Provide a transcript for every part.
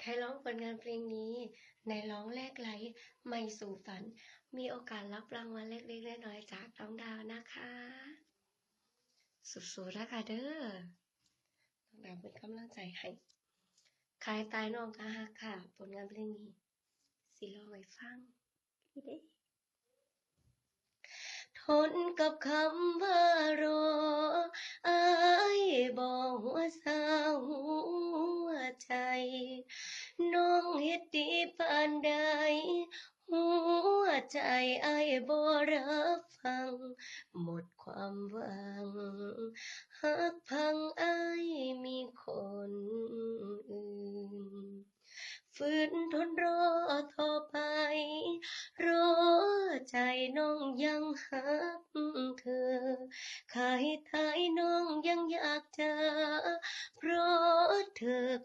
ใครร้องผลงานเพลงนี้ ในร้องแรกไลท์ไม่สู่ฝัน มีโอกาสรับรางวัลเล็กๆน้อยๆจากน้องดาวนะคะ สุดๆนะค่ะเด้อน้องดาวเป็นกำลังใจให้ขายตายน้องกะฮักค่ะ ผลงานเพลงนี้ สิลองไว้ฟังนี่เด้ทนกับคำว่ารออายบอกหัวเศร้าหัวใจ น้องเฮ็ดดีปานใดหัวใจไอ้บ่รับฟัง หมดความหวังหักพังอา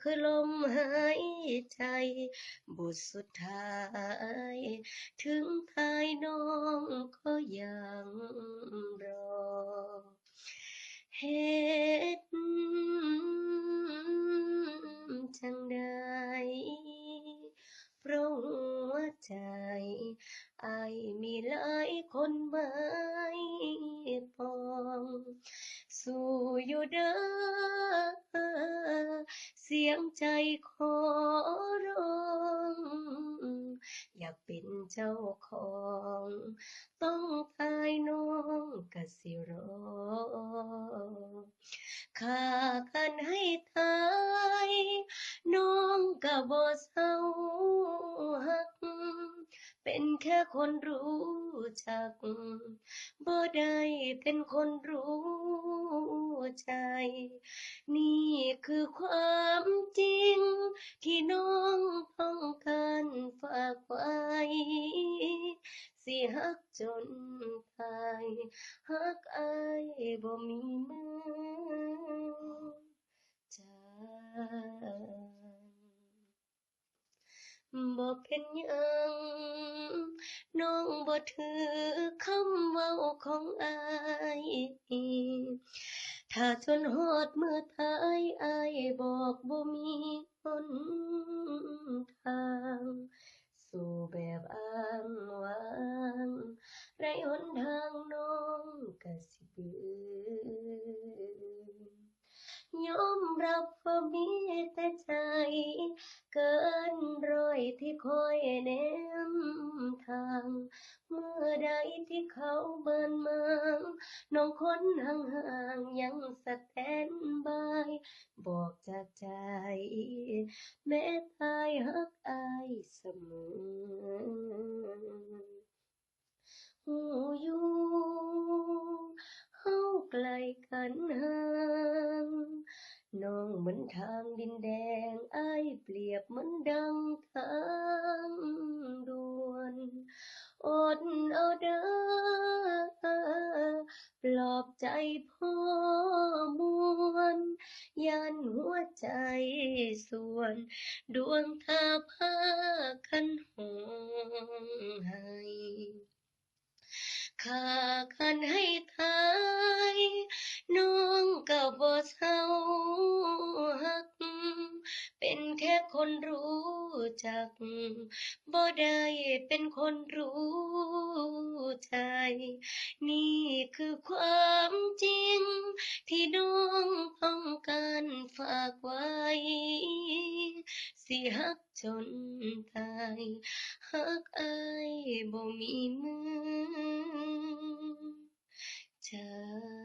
คือลมหายใจ บทสุดท้าย ถึงทายน้องก็ยังรอเฮ็ดจังใดเพราะหัวใจไอมีหลายคนไม่ปอง สู้อยู่เด้อ เสียงใจขอร้อง อยากเป็นเจ้าของ ต้องตายน้องกสิรอค่ากันให้ตายน้องกะบ่เศร้าหัก เป็นแค่คนรู้จักบ่ได้เป็นคนรู้ ใจ นี่คือความจริง ที่น้องต้องการฝากไว้สิฮักจนตายฮักอายบ่มีมือจางบ่เป็นยังน้องบ่ถือคำเว้าของอาย ถ้าจนหอดมือตายอายบอกบ่มีหนทาง สู่แบบอ้างว้าง ไรหนทางกะสิเบื่อยอ มรับว่ามีแต่ใจ เกินร้อยที่คอยแนมทาง เมื่อใดที่เขาเบินมาน้องคนห่างๆยังสแตนบาย บอกจากใจ แม้ตายฮักอายเสมอหูอยู่เฮาไกลกันห่า น้องเหมือนทางดินแดงอายเปรียบเหมือนดังทางด่วนอดเอาเด้อปลอบใจพ่อมวลยันหัวใจส่วน ดวงตาพากันหงไห้ค่ากันให้ทา คนรู้จัก บ่ได้เป็นคนรู้ใจ นี่คือความจริง ที่น้องต้องการฝากไว้ สิฮักจนตายฮักอายบ่มีมือ เธอ